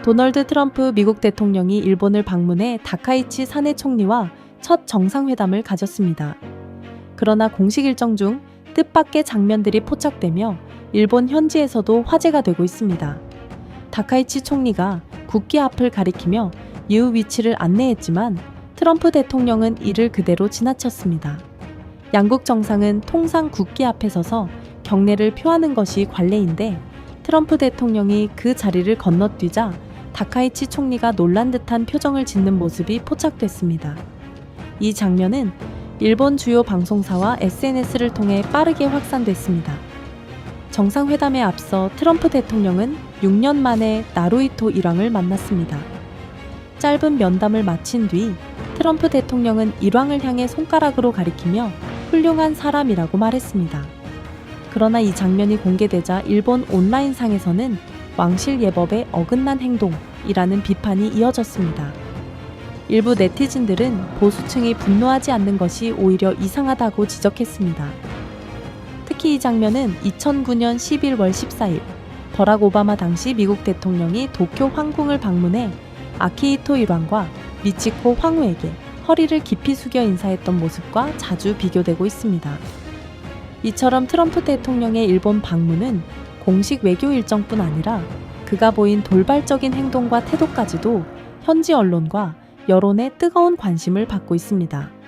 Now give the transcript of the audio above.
도널드 트럼프 미국 대통령이 일본을 방문해 다카이치 사내 총리와 첫 정상회담을 가졌습니다. 그러나 공식 일정 중 뜻밖의 장면들이 포착되며 일본 현지에서도 화제가 되고 있습니다. 다카이치 총리가 국기 앞을 가리키며 이후 위치를 안내했지만 트럼프 대통령은 이를 그대로 지나쳤습니다. 양국 정상은 통상 국기 앞에 서서 경례를 표하는 것이 관례인데 트럼프 대통령이 그 자리를 건너뛰자 다카이치 총리가 놀란 듯한 표정을 짓는 모습이 포착됐습니다. 이 장면은 일본 주요 방송사와 SNS를 통해 빠르게 확산됐습니다. 정상회담에 앞서 트럼프 대통령은 6년 만에 나루이토 일왕을 만났습니다. 짧은 면담을 마친 뒤 트럼프 대통령은 일왕을 향해 손가락으로 가리키며 훌륭한 사람이라고 말했습니다. 그러나 이 장면이 공개되자 일본 온라인상에서는 왕실 예법에 어긋난 행동이라는 비판이 이어졌습니다. 일부 네티즌들은 보수층이 분노하지 않는 것이 오히려 이상하다고 지적했습니다. 특히 이 장면은 2009년 11월 14일 버락 오바마 당시 미국 대통령이 도쿄 황궁을 방문해 아키히토 일왕과 미치코 황후에게 허리를 깊이 숙여 인사했던 모습과 자주 비교되고 있습니다. 이처럼 트럼프 대통령의 일본 방문은 공식 외교 일정뿐 아니라 그가 보인 돌발적인 행동과 태도까지도 현지 언론과 여론의 뜨거운 관심을 받고 있습니다.